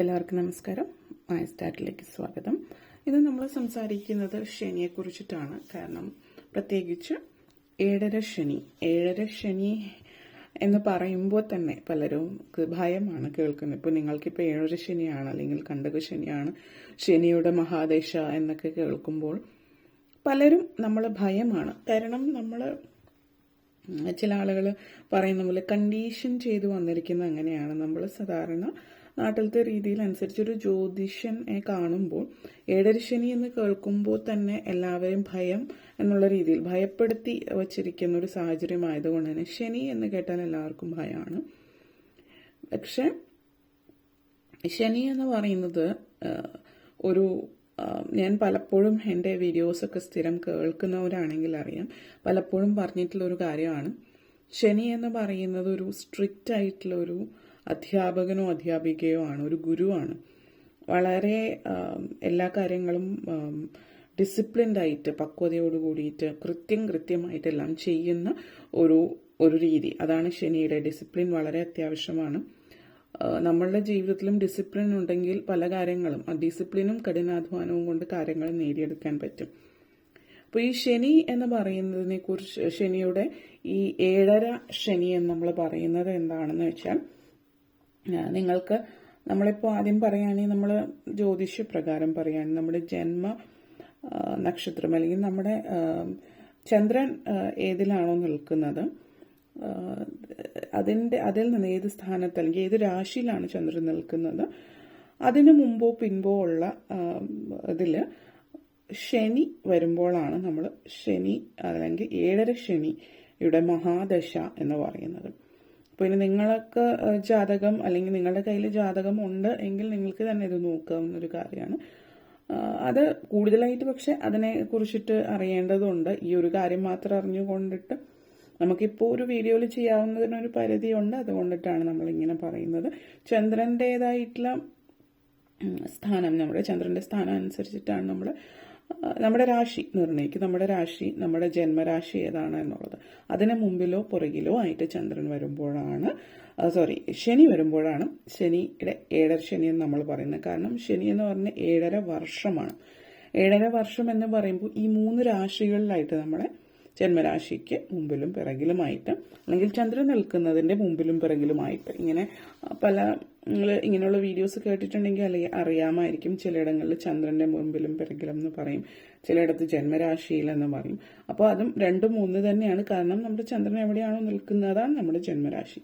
എല്ലാവർക്കും നമസ്കാരം. മായസ്റ്റാറ്റിലേക്ക് സ്വാഗതം. ഇത് നമ്മൾ സംസാരിക്കുന്നത് ശനിയെ കുറിച്ചിട്ടാണ് കാരണം പ്രത്യേകിച്ച് ഏഴര ശനി ഏഴര ശനി എന്ന് പറയുമ്പോൾ തന്നെ പലരും ഭയമാണ് കേൾക്കുന്നത്. ഇപ്പോൾ നിങ്ങൾക്കിപ്പോൾ ഏഴര ശനിയാണ് അല്ലെങ്കിൽ കണ്ടക ശനിയാണ് ശനിയുടെ മഹാദേശ എന്നൊക്കെ കേൾക്കുമ്പോൾ പലരും നമ്മൾ ഭയമാണ്. കാരണം നമ്മൾ ചില ആളുകൾ പറയുന്ന പോലെ കണ്ടീഷൻ ചെയ്തു വന്നിരിക്കുന്നത് അങ്ങനെയാണ്. നമ്മൾ സാധാരണ നാട്ടിലത്തെ ഒരു ജ്യോതിഷനെ കാണുമ്പോൾ ഏഴരശനി എന്ന് കേൾക്കുമ്പോൾ തന്നെ എല്ലാവരെയും ഭയം എന്നുള്ള രീതിയിൽ ഭയപ്പെടുത്തി വച്ചിരിക്കുന്ന ഒരു സാഹചര്യമായതുകൊണ്ട് തന്നെ ശനി എന്ന് കേട്ടാൽ എല്ലാവർക്കും ഭയമാണ്. പക്ഷെ ശനി എന്ന് പറയുന്നത് ഒരു ഞാൻ പലപ്പോഴും എന്റെ വീഡിയോസൊക്കെ സ്ഥിരം കേൾക്കുന്നവരാണെങ്കിൽ അറിയാം. പലപ്പോഴും പറഞ്ഞിട്ടുള്ള ഒരു കാര്യമാണ്. ശനി എന്ന് പറയുന്നത് ഒരു സ്ട്രിക്റ്റ് ആയിട്ടുള്ള ഒരു അധ്യാപകനോ അധ്യാപികയോ ആണ് ഒരു ഗുരുവാണ്. വളരെ എല്ലാ കാര്യങ്ങളും ഡിസിപ്ലിൻഡായിട്ട് പക്വതയോട് കൂടിയിട്ട് കൃത്യം കൃത്യമായിട്ടെല്ലാം ചെയ്യുന്ന ഒരു ഒരു രീതി. അതാണ് ശനിയുടെ ഡിസിപ്ലിൻ വളരെ അത്യാവശ്യമാണ്. നമ്മളുടെ ജീവിതത്തിലും ഡിസിപ്ലിൻ ഉണ്ടെങ്കിൽ പല കാര്യങ്ങളും ആ ഡിസിപ്ലിനും കഠിനാധ്വാനവും കൊണ്ട് കാര്യങ്ങൾ നേടിയെടുക്കാൻ പറ്റും. അപ്പോൾ ഈ ശനി എന്ന് പറയുന്നതിനെ കുറിച്ച് ശനിയുടെ ഈ ഏഴര ശനി എന്ന് നമ്മൾ പറയുന്നത് എന്താണെന്ന് വെച്ചാൽ നിങ്ങൾക്ക് നമ്മളിപ്പോൾ ആദ്യം പറയുകയാണെങ്കിൽ നമ്മൾ ജ്യോതിഷ പ്രകാരം പറയുകയാണെങ്കിൽ നമ്മുടെ ജന്മ നക്ഷത്രം അല്ലെങ്കിൽ നമ്മുടെ ചന്ദ്രൻ ഏതിലാണോ നിൽക്കുന്നത് അതിന്റെ അതിൽ നിന്ന് ഏത് സ്ഥാനത്ത് അല്ലെങ്കിൽ ഏത് രാശിയിലാണ് ചന്ദ്രൻ നിൽക്കുന്നത് അതിനു മുമ്പോ പിൻപോ ഉള്ള ഇതിൽ ശനി വരുമ്പോഴാണ് നമ്മൾ ശനി അല്ലെങ്കിൽ ഏഴര ശനിയുടെ മഹാദശ എന്ന് പറയുന്നത്. ഇനി നിങ്ങൾക്ക് ജാതകം അല്ലെങ്കിൽ നിങ്ങളുടെ കയ്യിൽ ജാതകം ഉണ്ട് എങ്കിൽ നിങ്ങൾക്ക് തന്നെ ഇത് നോക്കാവുന്ന ഒരു കാര്യമാണ്. അത് കൂടുതലായിട്ട് പക്ഷെ അതിനെ കുറിച്ചിട്ട് അറിയേണ്ടതുണ്ട്. ഈ ഒരു കാര്യം മാത്രം അറിഞ്ഞുകൊണ്ടിട്ട് നമുക്കിപ്പോൾ ഒരു വീഡിയോയിൽ ചെയ്യാവുന്നതിനൊരു പരിധിയുണ്ട്. അതുകൊണ്ടിട്ടാണ് നമ്മൾ ഇങ്ങനെ പറയുന്നത് ചന്ദ്രന്റെതായിട്ടുള്ള സ്ഥാനം നമ്മുടെ ചന്ദ്രന്റെ സ്ഥാനം അനുസരിച്ചിട്ടാണ് നമ്മൾ നമ്മുടെ രാശി നിർണയിക്കും. നമ്മുടെ രാശി നമ്മുടെ ജന്മരാശി ഏതാണ് എന്നുള്ളത്. അതിന് മുമ്പിലോ പുറകിലോ ആയിട്ട് ചന്ദ്രൻ വരുമ്പോഴാണ് സോറി ശനി വരുമ്പോഴാണ് ശനിയുടെ ഏഴര ശനി എന്ന് നമ്മൾ പറയുന്നത്. കാരണം ശനി എന്ന് പറഞ്ഞ ഏഴര വർഷമാണ്. ഏഴര വർഷം എന്ന് പറയുമ്പോൾ ഈ മൂന്ന് രാശികളിലായിട്ട് നമ്മളെ ജന്മരാശിക്ക് മുമ്പിലും പിറകിലുമായിട്ട് അല്ലെങ്കിൽ ചന്ദ്രൻ നിൽക്കുന്നതിന്റെ മുമ്പിലും പിറകിലുമായിട്ട് ഇങ്ങനെ പല നിങ്ങൾ ഇങ്ങനെയുള്ള വീഡിയോസ് കേട്ടിട്ടുണ്ടെങ്കിൽ അല്ലെങ്കിൽ അറിയാമായിരിക്കും ചിലയിടങ്ങളിൽ ചന്ദ്രന്റെ മുമ്പിലും പിറകിലും എന്ന് പറയും. ചിലയിടത്ത് ജന്മരാശിയിൽ എന്ന് പറയും. അപ്പോൾ അതും രണ്ടും മൂന്ന് തന്നെയാണ്. കാരണം നമ്മുടെ ചന്ദ്രൻ എവിടെയാണോ നിൽക്കുന്നത്? അതാണ് നമ്മുടെ ജന്മരാശി.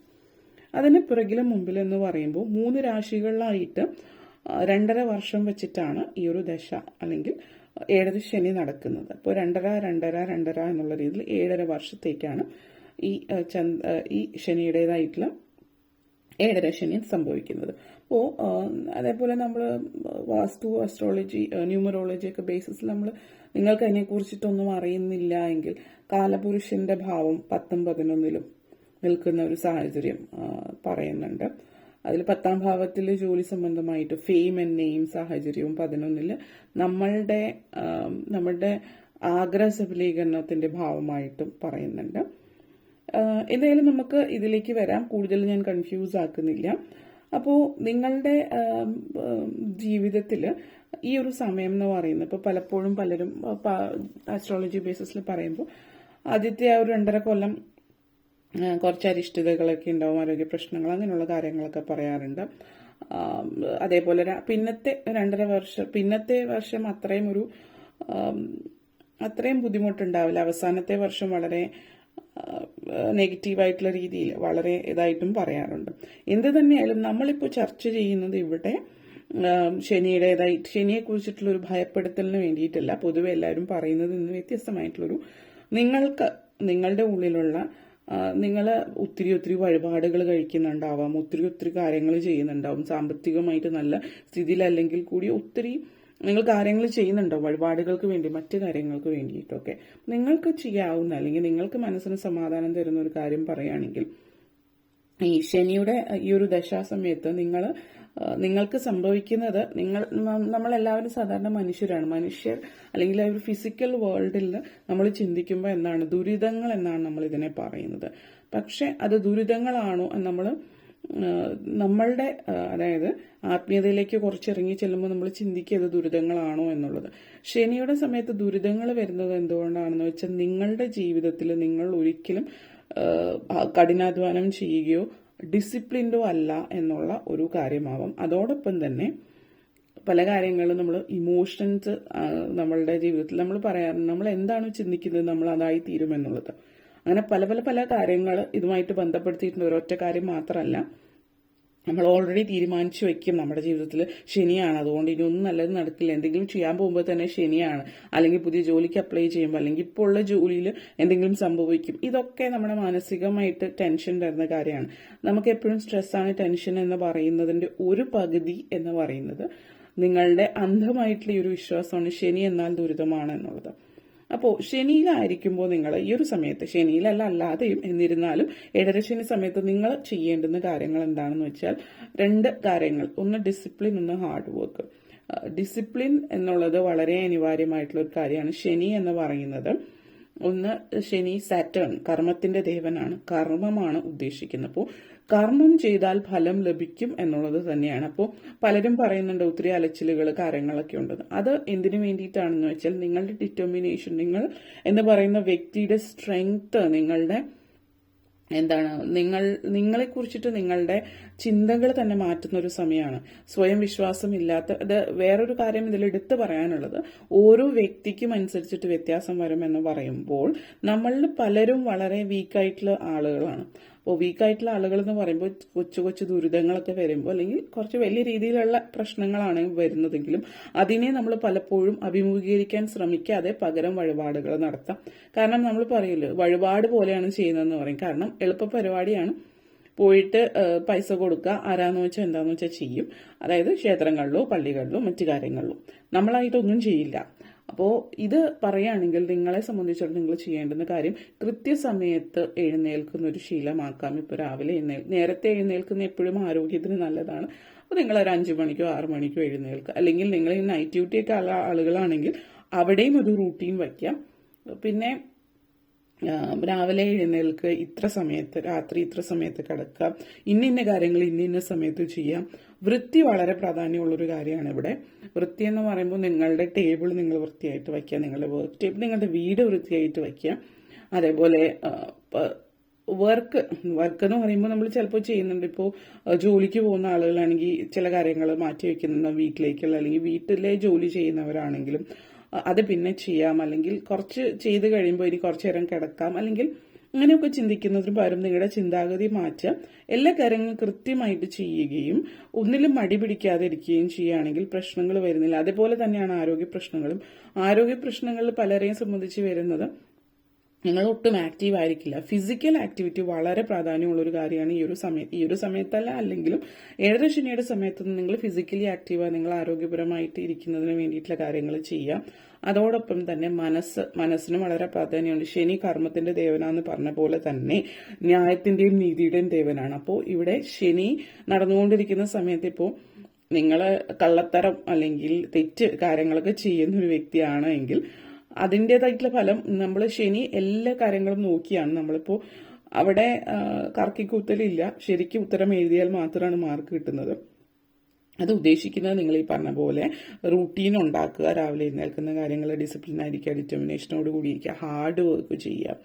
അതിന് പിറകിലും മുമ്പിലും എന്ന് പറയുമ്പോൾ മൂന്ന് രാശികളിലായിട്ട് രണ്ടര വർഷം വെച്ചിട്ടാണ് ഈ ഒരു ദശ അല്ലെങ്കിൽ ഏഴര ശനി നടക്കുന്നത്. അപ്പോൾ രണ്ടര രണ്ടര രണ്ടര എന്നുള്ള രീതിയിൽ ഏഴര വർഷത്തേക്കാണ് ഈ ചന്ദ് ഈ ശനിയുടേതായിട്ടുള്ള ഏഴര ശനി സംഭവിക്കുന്നത് അപ്പോൾ അതേപോലെ നമ്മൾ വാസ്തു അസ്ട്രോളജി ന്യൂമറോളജി ഒക്കെ ബേസിസിൽ നമ്മൾ നിങ്ങൾക്ക് അതിനെക്കുറിച്ചിട്ടൊന്നും അറിയുന്നില്ല എങ്കിൽ കാലപുരുഷന്റെ ഭാവം പത്തും പതിനൊന്നിലും നിൽക്കുന്ന ഒരു സാഹചര്യം പറയുന്നുണ്ട്. അതിൽ പത്താം ഭാവത്തിൽ ജോലി സംബന്ധമായിട്ട് ഫെയിം ആൻഡ് നെയിം സാഹചര്യവും പതിനൊന്നിൽ നമ്മളുടെ നമ്മുടെ ആഗ്രഹ സഫലീകരണത്തിന്റെ ഭാവമായിട്ടും പറയുന്നുണ്ട്. എന്തായാലും നമുക്ക് ഇതിലേക്ക് വരാം. കൂടുതൽ ഞാൻ കൺഫ്യൂസ് ആക്കുന്നില്ല. അപ്പോൾ നിങ്ങളുടെ ജീവിതത്തിൽ ഈ ഒരു സമയം എന്ന് പറയുന്നത് ഇപ്പോൾ പലപ്പോഴും പലരും ആസ്ട്രോളജി ബേസിസിൽ പറയുമ്പോൾ ആദ്യത്തെ ആ ഒരു രണ്ടര കൊല്ലം കുറച്ച് അരിഷ്ടതകളൊക്കെ ഉണ്ടാവും ആരോഗ്യ പ്രശ്നങ്ങൾ അങ്ങനെയുള്ള കാര്യങ്ങളൊക്കെ പറയാറുണ്ട്. അതേപോലെ പിന്നത്തെ രണ്ടര വർഷം പിന്നത്തെ വർഷം അത്രയും ഒരു അത്രയും ബുദ്ധിമുട്ടുണ്ടാവില്ല. അവസാനത്തെ വർഷം വളരെ നെഗറ്റീവായിട്ടുള്ള രീതിയിൽ വളരെ ഇതായിട്ടും പറയാറുണ്ട്. എന്ത് തന്നെയായാലും നമ്മളിപ്പോൾ ചർച്ച ചെയ്യുന്നത് ഇവിടെ ശനിയുടേതായി ശനിയെ കുറിച്ചിട്ടുള്ള ഒരു ഭയപ്പെടുത്തലിന് വേണ്ടിയിട്ടല്ല പൊതുവെ എല്ലാവരും പറയുന്നത് ഇന്ന് വ്യത്യസ്തമായിട്ടുള്ളൊരു നിങ്ങൾക്ക് നിങ്ങളുടെ ഉള്ളിലുള്ള നിങ്ങൾ ഒത്തിരി ഒത്തിരി വഴിപാടുകൾ കഴിക്കുന്നുണ്ടാവാം ഒത്തിരി ഒത്തിരി കാര്യങ്ങൾ ചെയ്യുന്നുണ്ടാവും സാമ്പത്തികമായിട്ട് നല്ല സ്ഥിതിയിലല്ലെങ്കിൽ കൂടി ഒത്തിരി നിങ്ങൾ കാര്യങ്ങൾ ചെയ്യുന്നുണ്ടോ? വഴിപാടുകൾക്ക് വേണ്ടി മറ്റു കാര്യങ്ങൾക്ക് വേണ്ടിയിട്ടൊക്കെ. നിങ്ങൾക്ക് ചെയ്യാവുന്ന അല്ലെങ്കിൽ നിങ്ങൾക്ക് മനസ്സിന് സമാധാനം തരുന്ന ഒരു കാര്യം പറയുകയാണെങ്കിൽ ഈ ശനിയുടെ ഈ ഒരു ദശാസമയത്ത് നിങ്ങൾ നിങ്ങൾക്ക് സംഭവിക്കുന്നത് നിങ്ങൾ നമ്മളെല്ലാവരും സാധാരണ മനുഷ്യരാണ്. മനുഷ്യർ അല്ലെങ്കിൽ ആ ഒരു ഫിസിക്കൽ വേൾഡിൽ നമ്മൾ ചിന്തിക്കുമ്പോൾ എന്താണ്? ദുരിതങ്ങൾ എന്നാണ് നമ്മൾ ഇതിനെ പറയുന്നത്. പക്ഷെ അത് ദുരിതങ്ങളാണോ നമ്മൾ നമ്മളുടെ അതായത് ആത്മീയതയിലേക്ക് കുറച്ച് ഇറങ്ങി ചെല്ലുമ്പോൾ നമ്മൾ ചിന്തിക്കുക ദുരിതങ്ങളാണോ എന്നുള്ളത്. ശനിയുടെ സമയത്ത് ദുരിതങ്ങൾ വരുന്നത് എന്തുകൊണ്ടാണെന്ന് വെച്ചാൽ നിങ്ങളുടെ ജീവിതത്തിൽ നിങ്ങൾ ഒരിക്കലും കഠിനാധ്വാനം ചെയ്യുകയോ ഡിസിപ്ലിൻഡോ അല്ല എന്നുള്ള ഒരു കാര്യമാവാം. അതോടൊപ്പം തന്നെ പല കാര്യങ്ങളും നമ്മൾ ഇമോഷൻസ് നമ്മളുടെ ജീവിതത്തിൽ നമ്മൾ പറയാറുണ്ട്. നമ്മൾ എന്താണ് ചിന്തിക്കുന്നത്? നമ്മൾ അതായി തീരുമെന്നുള്ളത് അങ്ങനെ പല പല പല കാര്യങ്ങൾ ഇതുമായിട്ട് ബന്ധപ്പെടുത്തിയിട്ടുണ്ട്. ഒരൊറ്റ കാര്യം മാത്രമല്ല നമ്മൾ ഓൾറെഡി തീരുമാനിച്ചു വെക്കും നമ്മുടെ ജീവിതത്തിൽ ശനിയാണ്. അതുകൊണ്ട് ഇനി ഒന്നും നല്ലത് നടക്കില്ല. എന്തെങ്കിലും ചെയ്യാൻ പോകുമ്പോൾ തന്നെ ശനിയാണ്. അല്ലെങ്കിൽ പുതിയ ജോലിക്ക് അപ്ലൈ ചെയ്യുമ്പോൾ അല്ലെങ്കിൽ ഇപ്പോൾ ഉള്ള ജോലിയിൽ എന്തെങ്കിലും സംഭവിക്കും. ഇതൊക്കെ നമ്മുടെ മാനസികമായിട്ട് ടെൻഷൻ തരുന്ന കാര്യമാണ്. നമുക്ക് എപ്പോഴും സ്ട്രെസ്സാണ് ടെൻഷൻ എന്ന് പറയുന്നതിന്റെ ഒരു പകുതി എന്ന് പറയുന്നത് നിങ്ങളുടെ അന്ധമായിട്ടുള്ള ഈ ഒരു വിശ്വാസമാണ് ശനി എന്നാൽ ദുരിതമാണ് എന്നുള്ളത്. അപ്പോൾ ശനിയിലായിരിക്കുമ്പോൾ നിങ്ങൾ ഈ ഒരു സമയത്ത് ശനിയിലല്ല അല്ലാതെയും എന്നിരുന്നാലും ഏഴരശനി സമയത്ത് നിങ്ങൾ ചെയ്യേണ്ടുന്ന കാര്യങ്ങൾ എന്താണെന്ന് വെച്ചാൽ രണ്ട് കാര്യങ്ങൾ. ഒന്ന് ഡിസിപ്ലിൻ ഒന്ന് ഹാർഡ് വർക്ക് ഡിസിപ്ലിൻ എന്നുള്ളത് വളരെ അനിവാര്യമായിട്ടുള്ള ഒരു കാര്യമാണ്. ശനി എന്ന് പറയുന്നത് ഒന്ന് ശനി സാറ്റേൺ കർമ്മത്തിന്റെ ദേവനാണ് കർമ്മമാണ് ഉദ്ദേശിക്കുന്നത്. അപ്പോൾ കർമ്മം ചെയ്താൽ ഫലം ലഭിക്കും എന്നുള്ളത് തന്നെയാണ്. അപ്പോൾ പലരും പറയുന്നുണ്ട് ഒത്തിരി അലച്ചിലുകൾ കാര്യങ്ങളൊക്കെ ഉണ്ട് അത് എന്തിനു വേണ്ടിയിട്ടാണെന്ന് വെച്ചാൽ നിങ്ങളുടെ ഡിറ്റർമിനേഷൻ നിങ്ങൾ എന്ന് പറയുന്ന വ്യക്തിയുടെ സ്ട്രെങ്ത് നിങ്ങളുടെ എന്താണ് നിങ്ങൾ നിങ്ങളെ കുറിച്ചിട്ട് നിങ്ങളുടെ ചിന്തകൾ തന്നെ മാറ്റുന്ന ഒരു സമയമാണ് സ്വയം വിശ്വാസം ഇല്ലാത്ത ഇത് വേറൊരു കാര്യം ഇതിൽ എടുത്തു പറയാനുള്ളത് ഓരോ വ്യക്തിക്കും അനുസരിച്ചിട്ട് വ്യത്യാസം വരുമെന്ന് പറയുമ്പോൾ നമ്മളിൽ പലരും വളരെ വീക്കായിട്ടുള്ള ആളുകളാണ്. അപ്പോൾ വീക്കായിട്ടുള്ള ആളുകൾ എന്ന് പറയുമ്പോൾ കൊച്ചു കൊച്ചു ദുരിതങ്ങളൊക്കെ വരുമ്പോൾ അല്ലെങ്കിൽ കുറച്ച് വലിയ രീതിയിലുള്ള പ്രശ്നങ്ങളാണ് വരുന്നതെങ്കിലും അതിനെ നമ്മൾ പലപ്പോഴും അഭിമുഖീകരിക്കാൻ ശ്രമിക്കാതെ പകരം വഴിപാടുകൾ നടത്താം. കാരണം നമ്മൾ പറയില്ല വഴിപാട് പോലെയാണ് ചെയ്യുന്നതെന്ന് പറയും. കാരണം എളുപ്പ പരിപാടിയാണ്. പോയിട്ട് പൈസ കൊടുക്കുക. ആരാന്ന് വെച്ചാൽ എന്താന്ന് വെച്ചാൽ ചെയ്യും. അതായത് ക്ഷേത്രങ്ങളിലോ പള്ളികളിലോ മറ്റു കാര്യങ്ങളിലോ. നമ്മളായിട്ടൊന്നും ചെയ്യില്ല. അപ്പോൾ ഇത് പറയുകയാണെങ്കിൽ നിങ്ങളെ സംബന്ധിച്ചിടത്തോളം നിങ്ങൾ ചെയ്യേണ്ടുന്ന കാര്യം കൃത്യസമയത്ത് എഴുന്നേൽക്കുന്ന ഒരു ശീലമാക്കാം. ഇപ്പോൾ രാവിലെ എഴുന്നേൽ നേരത്തെ എഴുന്നേൽക്കുന്ന എപ്പോഴും ആരോഗ്യത്തിന് നല്ലതാണ്. അപ്പോൾ നിങ്ങൾ ഒരു അഞ്ച് മണിക്കോ ആറ് മണിക്കോ എഴുന്നേൽക്കുക. അല്ലെങ്കിൽ നിങ്ങൾ ഈ നൈറ്റ് ഡ്യൂട്ടി ഒക്കെ ഉള്ള ആളുകളാണെങ്കിൽ അവിടെയും ഒരു റൂട്ടീൻ വയ്ക്കാം. പിന്നെ രാവിലെ എഴുന്നേൽക്കുക ഇത്ര സമയത്ത് രാത്രി ഇത്ര സമയത്ത് കിടക്കുക ഇന്ന ഇന്ന കാര്യങ്ങൾ ഇന്ന ഇന്ന സമയത്ത് ചെയ്യാം. വൃത്തി വളരെ പ്രാധാന്യമുള്ളൊരു കാര്യമാണ് ഇവിടെ. വൃത്തി എന്ന് പറയുമ്പോൾ നിങ്ങളുടെ ടേബിൾ നിങ്ങൾ വൃത്തിയായിട്ട് വയ്ക്കുക. നിങ്ങളുടെ വർക്ക് ടേബിൾ നിങ്ങളുടെ വീട് വൃത്തിയായിട്ട് വയ്ക്കുക. അതേപോലെ വർക്ക് വർക്ക് എന്ന് പറയുമ്പോൾ നമ്മൾ ചിലപ്പോൾ ചെയ്യുന്നുണ്ട്. ഇപ്പോൾ ജോലിക്ക് പോകുന്ന ആളുകളാണെങ്കിൽ ചില കാര്യങ്ങൾ മാറ്റി വയ്ക്കുന്നുണ്ട് വീട്ടിലേക്കുള്ള അല്ലെങ്കിൽ വീട്ടിലെ ജോലി ചെയ്യുന്നവരാണെങ്കിലും അത് പിന്നെ ചെയ്യാം. അല്ലെങ്കിൽ കുറച്ച് ചെയ്ത് കഴിയുമ്പോൾ ഇനി കുറച്ച് നേരം കിടക്കാം. അല്ലെങ്കിൽ അങ്ങനെയൊക്കെ ചിന്തിക്കുന്നതിന് പകരം നിങ്ങളുടെ ചിന്താഗതി മാറ്റുക എല്ലാ കാര്യങ്ങളും കൃത്യമായിട്ട് ചെയ്യുകയും ഒന്നിലും മടി പിടിക്കാതെ ഇരിക്കുകയും ചെയ്യുകയാണെങ്കിൽ പ്രശ്നങ്ങൾ വരുന്നില്ല. അതേപോലെ തന്നെയാണ് ആരോഗ്യ പ്രശ്നങ്ങളും. ആരോഗ്യ പ്രശ്നങ്ങളിൽ പലരെയും സംബന്ധിച്ച് വരുന്നത് നിങ്ങൾ ഒട്ടും ആക്റ്റീവ് ആയിരിക്കില്ല. ഫിസിക്കൽ ആക്ടിവിറ്റി വളരെ പ്രാധാന്യമുള്ള ഒരു കാര്യമാണ് ഈ ഒരു സമയത്ത് ഈ ഒരു സമയത്തല്ല അല്ലെങ്കിലും ഏഴര ശനിയുടെ സമയത്ത് നിങ്ങൾ ഫിസിക്കലി ആക്റ്റീവായി നിങ്ങൾ ആരോഗ്യപരമായിട്ട് ഇരിക്കുന്നതിന് വേണ്ടിയിട്ടുള്ള കാര്യങ്ങൾ ചെയ്യാം അതോടൊപ്പം തന്നെ മനസ്സ് മനസ്സിന് വളരെ പ്രാധാന്യമുണ്ട്. ശനി കർമ്മത്തിന്റെ ദേവനാന്ന് പറഞ്ഞ പോലെ തന്നെ ന്യായത്തിന്റെയും നീതിയുടെയും ദേവനാണ്. അപ്പോൾ ഇവിടെ ശനി നടന്നുകൊണ്ടിരിക്കുന്ന സമയത്ത് ഇപ്പോൾ നിങ്ങൾ കള്ളത്തരം അല്ലെങ്കിൽ തെറ്റ് കാര്യങ്ങളൊക്കെ ചെയ്യുന്ന ഒരു വ്യക്തിയാണ് എങ്കിൽ അതിന്റെതായിട്ടുള്ള ഫലം നമ്മൾ ശനി എല്ലാ കാര്യങ്ങളും നോക്കിയാണ്. നമ്മളിപ്പോൾ അവിടെ ആ, കറക്കിക്കൂത്തലില്ല ശരിക്കും ഉത്തരം എഴുതിയാൽ മാത്രമാണ് മാർക്ക് കിട്ടുന്നത്. അത് ഉദ്ദേശിക്കുന്നത് നിങ്ങൾ ഈ പറഞ്ഞ പോലെ റൂട്ടീൻ ഉണ്ടാക്കുക രാവിലെ എഴുന്നേൽക്കുന്ന കാര്യങ്ങൾ ഡിസിപ്ലിൻ ആയിരിക്കുക ഡിറ്റർമിനേഷനോട് കൂടിയിരിക്കുക ഹാർഡ് വർക്ക് ചെയ്യുക.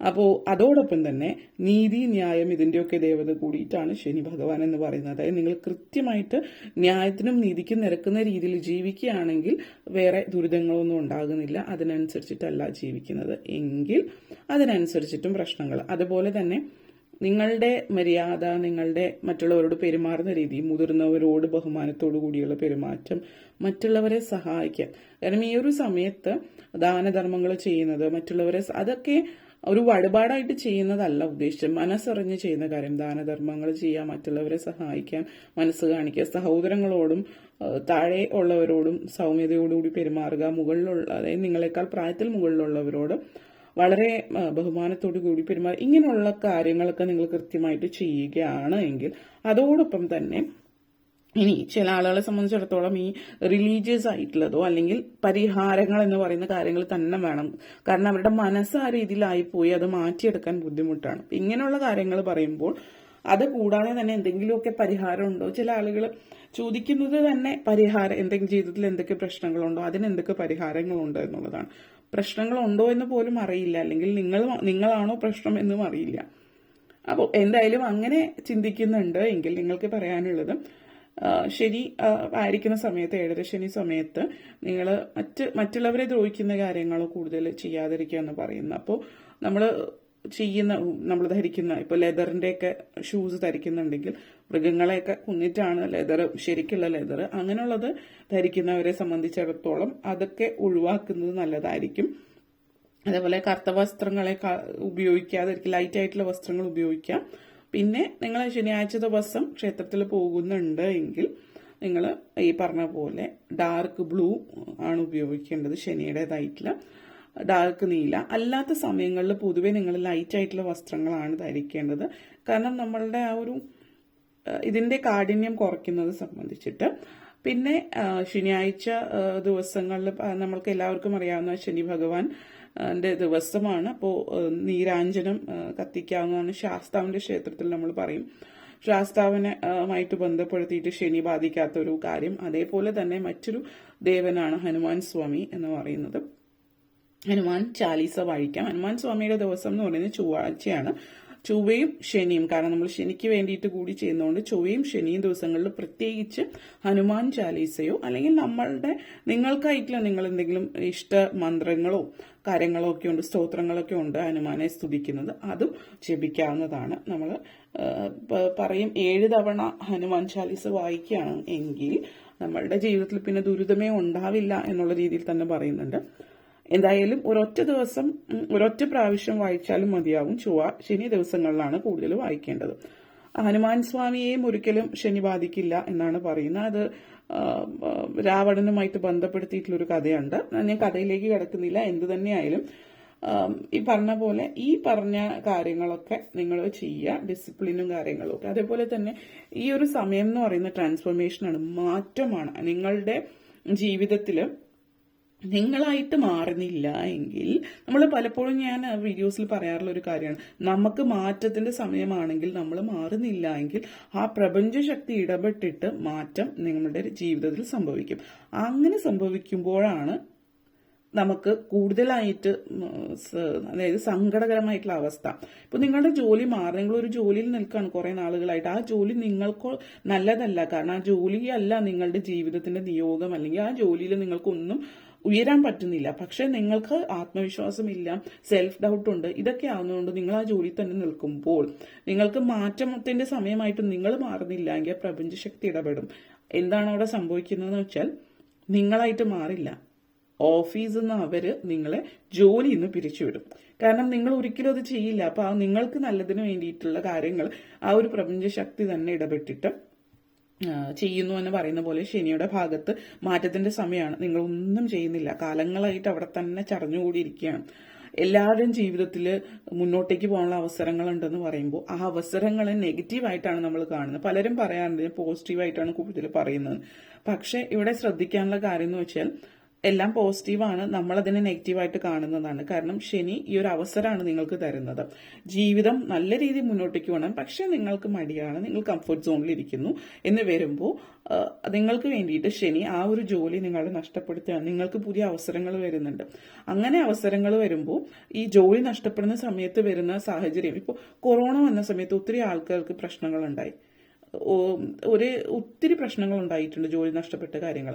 അപ്പോൾ അതോടൊപ്പം തന്നെ നീതി ന്യായം ഇതിന്റെയൊക്കെ ദേവത കൂടിയിട്ടാണ് ശനി ഭഗവാൻ എന്ന് പറയുന്നത്. അതായത് നിങ്ങൾ കൃത്യമായിട്ട് ന്യായത്തിനും നീതിക്കും നിരക്കുന്ന രീതിയിൽ ജീവിക്കുകയാണെങ്കിൽ വേറെ ദുരിതങ്ങളൊന്നും ഉണ്ടാകുന്നില്ല. അതിനനുസരിച്ചിട്ടല്ല ജീവിക്കുന്നത്. എങ്കിൽ അതിനനുസരിച്ചിട്ടും പ്രശ്നങ്ങൾ. അതുപോലെ തന്നെ നിങ്ങളുടെ മര്യാദ നിങ്ങളുടെ മറ്റുള്ളവരോട് പെരുമാറുന്ന രീതി മുതിർന്നവരോട് ബഹുമാനത്തോടു കൂടിയുള്ള പെരുമാറ്റം മറ്റുള്ളവരെ സഹായിക്കാൻ. കാരണം ഈ ഒരു സമയത്ത് ദാനധർമ്മങ്ങൾ ചെയ്യുന്നത് മറ്റുള്ളവരെ അതൊക്കെ ഒരു വഴിപാടായിട്ട് ചെയ്യുന്നതല്ല ഉദ്ദേശിച്ചത്. മനസ്സറിഞ്ഞ് ചെയ്യുന്ന കാര്യം. ദാനധർമ്മങ്ങൾ ചെയ്യാം മറ്റുള്ളവരെ സഹായിക്കാൻ മനസ്സ് കാണിക്കുക. സഹോദരങ്ങളോടും താഴെ ഉള്ളവരോടും സൗമ്യതയോടുകൂടി പെരുമാറുക. മുകളിലുള്ള അതായത് നിങ്ങളെക്കാൾ പ്രായത്തിൽ മുകളിലുള്ളവരോട് വളരെ ബഹുമാനത്തോടു കൂടി പെരുമാറുക. ഇങ്ങനെയുള്ള കാര്യങ്ങളൊക്കെ നിങ്ങൾ കൃത്യമായിട്ട് ചെയ്യുകയാണ് എങ്കിൽ അതോടൊപ്പം തന്നെ ഇനി ചില ആളുകളെ സംബന്ധിച്ചിടത്തോളം ഈ റിലീജിയസ് ആയിട്ടുള്ളതോ അല്ലെങ്കിൽ പരിഹാരങ്ങൾ എന്ന് പറയുന്ന കാര്യങ്ങൾ തന്നെ വേണം. കാരണം അവരുടെ മനസ്സ് ആ രീതിയിലായിപ്പോയി അത് മാറ്റിയെടുക്കാൻ ബുദ്ധിമുട്ടാണ്. ഇങ്ങനെയുള്ള കാര്യങ്ങൾ പറയുമ്പോൾ അത് കൂടാതെ തന്നെ എന്തെങ്കിലുമൊക്കെ പരിഹാരം ഉണ്ടോ? ചില ആളുകൾ ചോദിക്കുന്നത് തന്നെ പരിഹാരം എന്തെങ്കിലും ജീവിതത്തിൽ എന്തൊക്കെ പ്രശ്നങ്ങളുണ്ടോ? അതിന് എന്തൊക്കെ പരിഹാരങ്ങളുണ്ടോ എന്നുള്ളതാണ്. പ്രശ്നങ്ങളുണ്ടോ എന്ന് പോലും അറിയില്ല. അല്ലെങ്കിൽ നിങ്ങൾ നിങ്ങളാണോ പ്രശ്നം എന്നും അറിയില്ല. അപ്പോൾ എന്തായാലും അങ്ങനെ ചിന്തിക്കുന്നുണ്ട് എങ്കിൽ നിങ്ങൾക്ക് പറയാനുള്ളത് ശനി ആയിരിക്കുന്ന സമയത്ത് ഏഴര ശനി സമയത്ത് നിങ്ങൾ മറ്റ് മറ്റുള്ളവരെ ദ്രോഹിക്കുന്ന കാര്യങ്ങൾ കൂടുതൽ ചെയ്യാതിരിക്കുക എന്ന് പറയുന്നു. അപ്പോൾ നമ്മൾ ചെയ്യുന്ന നമ്മൾ ധരിക്കുന്ന ഇപ്പോൾ ലെതറിന്റെ ഒക്കെ ഷൂസ് ധരിക്കുന്നുണ്ടെങ്കിൽ മൃഗങ്ങളെയൊക്കെ കുന്നിട്ടാണ് ലെതർ ശരിക്കുള്ള ലെതർ അങ്ങനെയുള്ളത് ധരിക്കുന്നവരെ സംബന്ധിച്ചിടത്തോളം അതൊക്കെ ഒഴിവാക്കുന്നത് നല്ലതായിരിക്കും. അതേപോലെ കറുത്ത വസ്ത്രങ്ങളെ ഉപയോഗിക്കാതെ ലൈറ്റ് ആയിട്ടുള്ള വസ്ത്രങ്ങൾ ഉപയോഗിക്കാം. പിന്നെ നിങ്ങൾ ശനിയാഴ്ച ദിവസം ക്ഷേത്രത്തിൽ പോകുന്നുണ്ട് എങ്കിൽ നിങ്ങൾ ഈ പറഞ്ഞ പോലെ ഡാർക്ക് ബ്ലൂ ആണ് ഉപയോഗിക്കേണ്ടത് ശനിയുടേതായിട്ടുള്ള. ഡാർക്ക് നീല. അല്ലാത്ത സമയങ്ങളിൽ പൊതുവെ നിങ്ങൾ ലൈറ്റ് ആയിട്ടുള്ള വസ്ത്രങ്ങളാണ് ധരിക്കേണ്ടത്. കാരണം നമ്മളുടെ ആ ഒരു ഇതിന്റെ കാഠിന്യം കുറയ്ക്കുന്നത് സംബന്ധിച്ചിട്ട്. പിന്നെ ശനിയാഴ്ച ദിവസങ്ങളിൽ നമ്മൾക്ക് എല്ലാവർക്കും അറിയാവുന്ന ശനി ഭഗവാൻ ദിവസമാണ്. അപ്പോൾ നീരാഞ്ജനം കത്തിക്കാവുന്നതാണ് ശാസ്താവിന്റെ ക്ഷേത്രത്തിൽ നമ്മൾ പറയും. ശാസ്താവിനെ ആയിട്ട് മായിട്ട് ബന്ധപ്പെടുത്തിയിട്ട് ശനി ബാധിക്കാത്ത ഒരു കാര്യം. അതേപോലെ തന്നെ മറ്റൊരു ദേവനാണ് ഹനുമാൻ സ്വാമി എന്ന് പറയുന്നത്. ഹനുമാൻ ചാലീസ വായിക്കാം. ഹനുമാൻ സ്വാമിയുടെ ദിവസം എന്ന് പറയുന്നത് ചൊവ്വാഴ്ചയാണ്. ചൊവ്വയും ശനിയും. കാരണം നമ്മൾ ശനിക്ക് വേണ്ടിയിട്ട് കൂടി ചെയ്യുന്നതുകൊണ്ട് ചൊവ്വയും ശനിയും ദിവസങ്ങളിൽ പ്രത്യേകിച്ച് ഹനുമാൻ ചാലീസയോ അല്ലെങ്കിൽ നമ്മളുടെ നിങ്ങൾക്കായിട്ടുള്ള നിങ്ങൾ എന്തെങ്കിലും ഇഷ്ട മന്ത്രങ്ങളോ കാര്യങ്ങളോ ഒക്കെ ഉണ്ട് സ്തോത്രങ്ങളൊക്കെ ഉണ്ട് ഹനുമാനെ സ്തുതിക്കുന്നത് അതും ജപിക്കാവുന്നതാണ്. നമ്മൾ പറയും ഏഴ് തവണ ഹനുമാൻ ചാലീസ വായിക്കുകയാണ് എങ്കിൽ നമ്മളുടെ ജീവിതത്തിൽ പിന്നെ ദുരിതമേ ഉണ്ടാവില്ല എന്നുള്ള രീതിയിൽ തന്നെ പറയുന്നുണ്ട്. എന്തായാലും ഒരൊറ്റ ദിവസം ഒരൊറ്റ പ്രാവശ്യം വായിച്ചാലും മതിയാവും. ചൊവ്വ ശനി ദിവസങ്ങളിലാണ് കൂടുതൽ വായിക്കേണ്ടത്. ഹനുമാൻ സ്വാമിയെയും ഒരിക്കലും ശനി ബാധിക്കില്ല എന്നാണ് പറയുന്നത്. അത് രാവണനുമായിട്ട് ബന്ധപ്പെടുത്തിയിട്ടുള്ളൊരു കഥയുണ്ട്. ഞാൻ കഥയിലേക്ക് കിടക്കുന്നില്ല. എന്തു തന്നെയായാലും ഈ പറഞ്ഞ പോലെ ഈ പറഞ്ഞ കാര്യങ്ങളൊക്കെ നിങ്ങൾ ചെയ്യുക. ഡിസിപ്ലിനും കാര്യങ്ങളും ഒക്കെ. അതേപോലെ തന്നെ ഈ ഒരു സമയം എന്ന് പറയുന്ന ട്രാൻസ്ഫോർമേഷനാണ് മാറ്റമാണ്. നിങ്ങളുടെ ജീവിതത്തിൽ നിങ്ങളായിട്ട് മാറുന്നില്ല എങ്കിൽ നമ്മൾ പലപ്പോഴും ഞാൻ വീഡിയോസിൽ പറയാറുള്ള ഒരു കാര്യമാണ്. നമുക്ക് മാറ്റത്തിന്റെ സമയമാണെങ്കിൽ നമ്മൾ മാറുന്നില്ല എങ്കിൽ ആ പ്രപഞ്ചശക്തി ഇടപെട്ടിട്ട് മാറ്റം നിങ്ങളുടെ ജീവിതത്തിൽ സംഭവിക്കും. അങ്ങനെ സംഭവിക്കുമ്പോഴാണ് നമുക്ക് കൂടുതലായിട്ട് അതായത് സങ്കടകരമായിട്ടുള്ള അവസ്ഥ. ഇപ്പൊ നിങ്ങളുടെ ജോലി മാറി നിങ്ങൾ ഒരു ജോലിയിൽ നിൽക്കുകയാണ് കുറെ നാളുകളായിട്ട്. ആ ജോലി നിങ്ങൾക്ക് നല്ലതല്ല. കാരണം ആ ജോലിയല്ല നിങ്ങളുടെ ജീവിതത്തിന്റെ നിയോഗം. അല്ലെങ്കിൽ ആ ജോലിയിൽ നിങ്ങൾക്കൊന്നും ഉയരാൻ പറ്റുന്നില്ല. പക്ഷെ നിങ്ങൾക്ക് ആത്മവിശ്വാസമില്ല സെൽഫ് ഡൗട്ട് ഉണ്ട്. ഇതൊക്കെ ആവുന്നതുകൊണ്ട് നിങ്ങൾ ആ ജോലി തന്നെ നിൽക്കുമ്പോൾ നിങ്ങൾക്ക് മാറ്റത്തിന്റെ സമയമായിട്ട് നിങ്ങൾ മാറുന്നില്ല എങ്കിൽ പ്രപഞ്ചശക്തി ഇടപെടും. എന്താണ് അവിടെ സംഭവിക്കുന്നതെന്ന് വെച്ചാൽ നിങ്ങളായിട്ട് മാറില്ല. ഓഫീസിൽ നിന്ന് അവർ നിങ്ങളെ ജോലിയിൽ നിന്ന് പിരിച്ചുവിടും. കാരണം നിങ്ങൾ ഒരിക്കലും അത് ചെയ്യില്ല. അപ്പൊ ആ നിങ്ങൾക്ക് നല്ലതിന് വേണ്ടിയിട്ടുള്ള കാര്യങ്ങൾ ആ ഒരു പ്രപഞ്ചശക്തി തന്നെ ഇടപെട്ടിട്ട് ചെയ്യുന്നു എന്ന് പറയുന്ന പോലെ ശനിയുടെ ഭാഗത്ത് മാറ്റത്തിന്റെ സമയമാണ്. നിങ്ങൾ ഒന്നും ചെയ്യുന്നില്ല. കാലങ്ങളായിട്ട് അവിടെ തന്നെ ചടഞ്ഞുകൂടിയിരിക്കുകയാണ് എല്ലാവരുടെയും ജീവിതത്തിൽ മുന്നോട്ടേക്ക് പോകാനുള്ള അവസരങ്ങൾ ഉണ്ടെന്ന് പറയുമ്പോൾ ആ അവസരങ്ങളെ നെഗറ്റീവായിട്ടാണ് നമ്മൾ കാണുന്നത്. പലരും പറയാറുണ്ട് പോസിറ്റീവായിട്ടാണ് കൂടുതൽ പറയുന്നത്. പക്ഷെ ഇവിടെ ശ്രദ്ധിക്കാനുള്ള കാര്യം എന്ന് വെച്ചാൽ എല്ലാം പോസിറ്റീവാണ് നമ്മൾ അതിനെ നെഗറ്റീവായിട്ട് കാണുന്നതാണ്. കാരണം ശനി ഈ ഒരു അവസരമാണ് നിങ്ങൾക്ക് തരുന്നത്. ജീവിതം നല്ല രീതിയിൽ മുന്നോട്ടേക്ക് പോകണം. പക്ഷെ നിങ്ങൾക്ക് മടിയാണ് നിങ്ങൾ കംഫർട്ട് സോണിൽ ഇരിക്കുന്നു എന്ന് വരുമ്പോൾ നിങ്ങൾക്ക് വേണ്ടിയിട്ട് ശനി ആ ഒരു ജോലി നിങ്ങളെ നഷ്ടപ്പെടുത്തുകയാണ്. നിങ്ങൾക്ക് പുതിയ അവസരങ്ങൾ വരുന്നുണ്ട്. അങ്ങനെ അവസരങ്ങൾ വരുമ്പോൾ ഈ ജോലി നഷ്ടപ്പെടുന്ന സമയത്ത് വരുന്ന സാഹചര്യം ഇപ്പോൾ കൊറോണ വന്ന സമയത്ത് ഒത്തിരി ആൾക്കാർക്ക് പ്രശ്നങ്ങളുണ്ടായി. ഒരു ഒത്തിരി പ്രശ്നങ്ങൾ ഉണ്ടായിട്ടുണ്ട് ജോലി നഷ്ടപ്പെട്ട കാര്യങ്ങൾ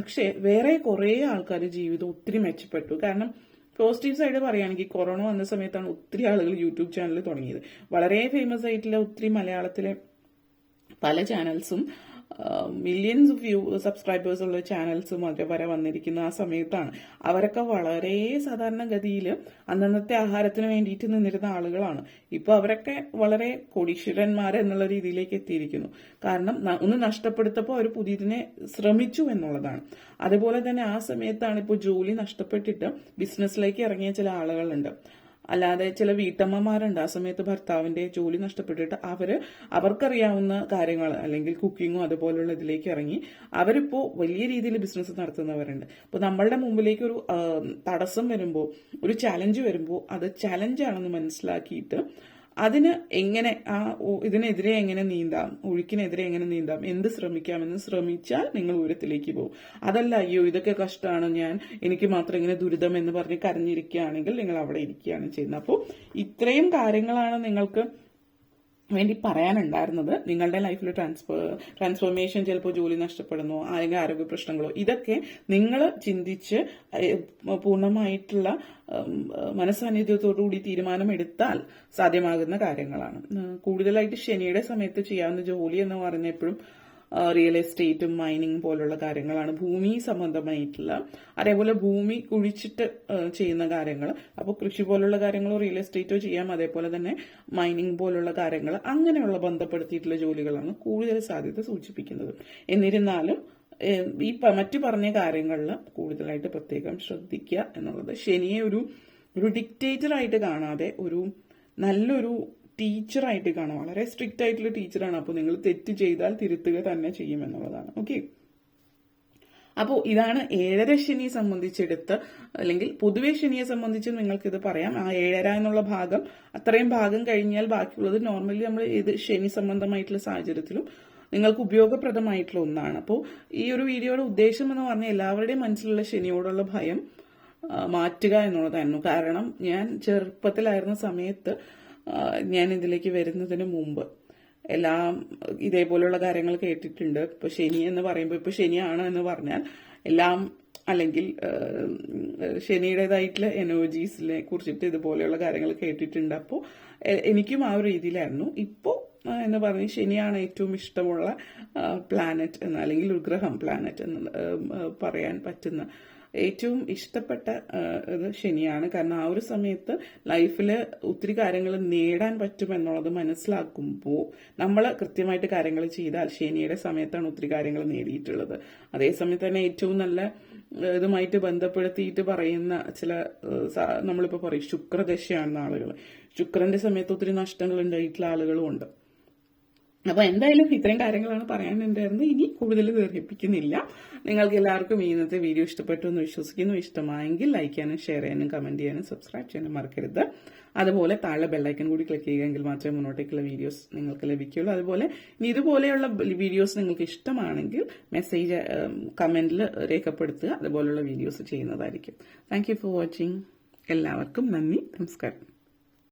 പക്ഷേ വേറെ കുറേ ആൾക്കാർ ജീവിതം ഒത്തിരി മെച്ചപ്പെട്ടു. കാരണം പോസിറ്റീവ് സൈഡ് പറയുകയാണെങ്കിൽ കൊറോണ വന്ന സമയത്താണ് ഒത്തിരി ആളുകൾ യൂട്യൂബ് ചാനൽ തുടങ്ങിയത്. വളരെ ഫേമസ് ആയിട്ടുള്ള ഒത്തിരി മലയാളത്തിലെ പല ചാനൽസും മില്യൺസ് ഓഫ് വ്യൂ സബ്സ്ക്രൈബേഴ്സ് ഉള്ള ചാനൽസും ഒക്കെ വരെ വന്നിരിക്കുന്ന ആ സമയത്താണ്. അവരൊക്കെ വളരെ സാധാരണഗതിയിൽ അന്നന്നത്തെ ആഹാരത്തിന് വേണ്ടിയിട്ട് നിന്നിരുന്ന ആളുകളാണ്. ഇപ്പൊ അവരൊക്കെ വളരെ കോടീശ്വരന്മാർ എന്നുള്ള രീതിയിലേക്ക് എത്തിയിരിക്കുന്നു. കാരണം ഒന്ന് നഷ്ടപ്പെടുത്തപ്പോൾ അവർ പുതിയതിനെ ശ്രമിച്ചു എന്നുള്ളതാണ്. അതുപോലെ തന്നെ ആ സമയത്താണ് ഇപ്പോൾ ജോലി നഷ്ടപ്പെട്ടിട്ട് ബിസിനസ്സിലേക്ക് ഇറങ്ങിയ ചില ആളുകളുണ്ട്. അല്ലാതെ ചില വീട്ടമ്മമാരുണ്ട്. ആ സമയത്ത് ഭർത്താവിന്റെ ജോലി നഷ്ടപ്പെട്ടിട്ട് അവർ അവർക്കറിയാവുന്ന കാര്യങ്ങൾ അല്ലെങ്കിൽ കുക്കിങ്ങോ അതുപോലുള്ള ഇതിലേക്ക് ഇറങ്ങി അവരിപ്പോ വലിയ രീതിയിൽ ബിസിനസ് നടത്തുന്നവരുണ്ട്. അപ്പോൾ നമ്മളുടെ മുമ്പിലേക്ക് ഒരു തടസ്സം വരുമ്പോൾ ഒരു ചാലഞ്ച് വരുമ്പോൾ അത് ചാലഞ്ചാണെന്ന് മനസ്സിലാക്കിയിട്ട് അതിന് എങ്ങനെ ആ ഇതിനെതിരെ എങ്ങനെ നീന്താം ഒഴുക്കിനെതിരെ എങ്ങനെ നീന്താം എന്ത് ശ്രമിക്കാമെന്ന് ശ്രമിച്ചാൽ നിങ്ങൾ ഉയരത്തിലേക്ക് പോകും. അതല്ല അയ്യോ ഇതൊക്കെ കഷ്ടമാണ് ഞാൻ എനിക്ക് മാത്രം ഇങ്ങനെ ദുരിതം എന്ന് പറഞ്ഞ് കരഞ്ഞിരിക്കുകയാണെങ്കിൽ നിങ്ങൾ അവിടെ ഇരിക്കുകയാണ് ചെയ്യുന്നത്. അപ്പോൾ ഇത്രയും കാര്യങ്ങളാണ് നിങ്ങൾക്ക് വേണ്ടി പറയാനുണ്ടായിരുന്നത് നിങ്ങളുടെ ലൈഫിൽ ട്രാൻസ്ഫർ ട്രാൻസ്ഫോർമേഷൻ ചിലപ്പോൾ ജോലി നഷ്ടപ്പെടുന്നു അല്ലെങ്കിൽ ആരോഗ്യ പ്രശ്നങ്ങളോ ഇതൊക്കെ നിങ്ങൾ ചിന്തിച്ച് പൂർണമായിട്ടുള്ള മനസ്സാന്നിധ്യത്തോടുകൂടി തീരുമാനമെടുത്താൽ സാധ്യമാകുന്ന കാര്യങ്ങളാണ്. കൂടുതലായിട്ട് ശനിയുടെ സമയത്ത് ചെയ്യാവുന്ന ജോലി എന്ന് പറഞ്ഞപ്പോഴും റിയൽ എസ്റ്റേറ്റും മൈനിങ് പോലുള്ള കാര്യങ്ങളാണ് ഭൂമി സംബന്ധമായിട്ടുള്ള. അതേപോലെ ഭൂമി കുഴിച്ചിട്ട് ചെയ്യുന്ന കാര്യങ്ങൾ അപ്പോൾ കൃഷി പോലുള്ള കാര്യങ്ങളോ റിയൽ എസ്റ്റേറ്റോ ചെയ്യാം. അതേപോലെ തന്നെ മൈനിങ് പോലുള്ള കാര്യങ്ങൾ അങ്ങനെയുള്ള ബന്ധപ്പെടുത്തിയിട്ടുള്ള ജോലികളാണ് കൂടുതൽ സാധ്യത സൂചിപ്പിക്കുന്നത്. എന്നിരുന്നാലും ഈ മറ്റു പറഞ്ഞ കാര്യങ്ങളിൽ കൂടുതലായിട്ട് പ്രത്യേകം ശ്രദ്ധിക്കുക എന്നുള്ളത് ശനിയെ ഒരു ഒരു ഡിക്റ്റേറ്റർ ആയിട്ട് കാണാതെ ഒരു നല്ലൊരു ടീച്ചറായിട്ട് കാണാം. വളരെ സ്ട്രിക്റ്റ് ആയിട്ടുള്ള ടീച്ചറാണ്. അപ്പോൾ നിങ്ങൾ തെറ്റ് ചെയ്താൽ തിരുത്തുക തന്നെ ചെയ്യും എന്നുള്ളതാണ്. ഓക്കെ? അപ്പോൾ ഇതാണ് ഏഴര ശനി സംബന്ധിച്ചെടുത്ത് അല്ലെങ്കിൽ പൊതുവെ ശനിയെ സംബന്ധിച്ച് നിങ്ങൾക്കിത് പറയാം. ആ ഏഴര എന്നുള്ള ഭാഗം അത്രയും ഭാഗം കഴിഞ്ഞാൽ ബാക്കിയുള്ളത് നോർമലി നമ്മൾ ഇത് ശനി സംബന്ധമായിട്ടുള്ള സാഹചര്യത്തിലും നിങ്ങൾക്ക് ഉപയോഗപ്രദമായിട്ടുള്ള ഒന്നാണ്. അപ്പോൾ ഈ ഒരു വീഡിയോയുടെ ഉദ്ദേശം എന്ന് പറഞ്ഞാൽ എല്ലാവരുടെയും മനസ്സിലുള്ള ശനിയോടുള്ള ഭയം മാറ്റുക എന്നുള്ളതായിരുന്നു. കാരണം ഞാൻ ചെറുപ്പത്തിലായിരുന്ന സമയത്ത് ഞാൻ ഇതിലേക്ക് വരുന്നതിന് മുമ്പ്. എല്ലാം ഇതേപോലെയുള്ള കാര്യങ്ങൾ കേട്ടിട്ടുണ്ട്. ഇപ്പൊ ശനി എന്ന് പറയുമ്പോൾ ഇപ്പൊ ശനിയാണ് എന്ന് പറഞ്ഞാൽ എല്ലാം അല്ലെങ്കിൽ ശനിയുടേതായിട്ടുള്ള എനർജീസിനെ കുറിച്ചിട്ട് ഇതുപോലെയുള്ള കാര്യങ്ങൾ കേട്ടിട്ടുണ്ട്. അപ്പോൾ എനിക്കും ആ ഒരു രീതിയിലായിരുന്നു. ഇപ്പോൾ എന്ന് പറഞ്ഞ് ശനിയാണ് ഏറ്റവും ഇഷ്ടമുള്ള പ്ലാനറ്റ് എന്ന് അല്ലെങ്കിൽ ഒരു പ്ലാനറ്റ് എന്ന് പറയാൻ പറ്റുന്ന ഏറ്റവും ഇഷ്ടപ്പെട്ട ഇത് ശനിയാണ്. കാരണം ആ ഒരു സമയത്ത് ലൈഫിൽ ഒത്തിരി കാര്യങ്ങൾ നേടാൻ പറ്റും എന്നുള്ളത് മനസ്സിലാക്കുമ്പോൾ നമ്മൾ കൃത്യമായിട്ട് കാര്യങ്ങൾ ചെയ്താൽ ശനിയുടെ സമയത്താണ് ഒത്തിരി കാര്യങ്ങൾ നേടിയിട്ടുള്ളത്. അതേസമയത്ത് തന്നെ ഏറ്റവും നല്ല ഇതുമായിട്ട് ബന്ധപ്പെടുത്തിയിട്ട് പറയുന്ന ചില നമ്മളിപ്പോൾ പറയും ശുക്രദശയാണെന്ന ആളുകൾ ശുക്രന്റെ സമയത്ത് ഒത്തിരി നഷ്ടങ്ങൾ ഉണ്ടായിട്ടുള്ള ആളുകളും ഉണ്ട്. അപ്പൊ എന്തായാലും ഇത്രയും കാര്യങ്ങളാണ് പറയാനുണ്ടായിരുന്നത്. ഇനി കൂടുതൽ ദീർഘിപ്പിക്കുന്നില്ല. നിങ്ങൾക്ക് എല്ലാവർക്കും ഈ ഇന്നത്തെ വീഡിയോ ഇഷ്ടപ്പെട്ടു എന്ന് വിശ്വസിക്കുന്നു. ഇഷ്ടമായെങ്കിൽ ലൈക്ക് ചെയ്യാനും ഷെയർ ചെയ്യാനും കമന്റ് ചെയ്യാനും സബ്സ്ക്രൈബ് ചെയ്യാനും മറക്കരുത്. അതുപോലെ താഴെ ബെല്ലൈക്കൻ കൂടി ക്ലിക്ക് ചെയ്യുകയെങ്കിൽ മാത്രമേ മുന്നോട്ടേക്കുള്ള വീഡിയോസ് നിങ്ങൾക്ക് ലഭിക്കുകയുള്ളൂ. അതുപോലെ ഇനി ഇതുപോലെയുള്ള വീഡിയോസ് നിങ്ങൾക്ക് ഇഷ്ടമാണെങ്കിൽ മെസ്സേജ് കമന്റിൽ രേഖപ്പെടുത്തുക. അതുപോലെയുള്ള വീഡിയോസ് ചെയ്യുന്നതായിരിക്കും. താങ്ക് ഫോർ വാച്ചിങ് എല്ലാവർക്കും നന്ദി. നമസ്കാരം.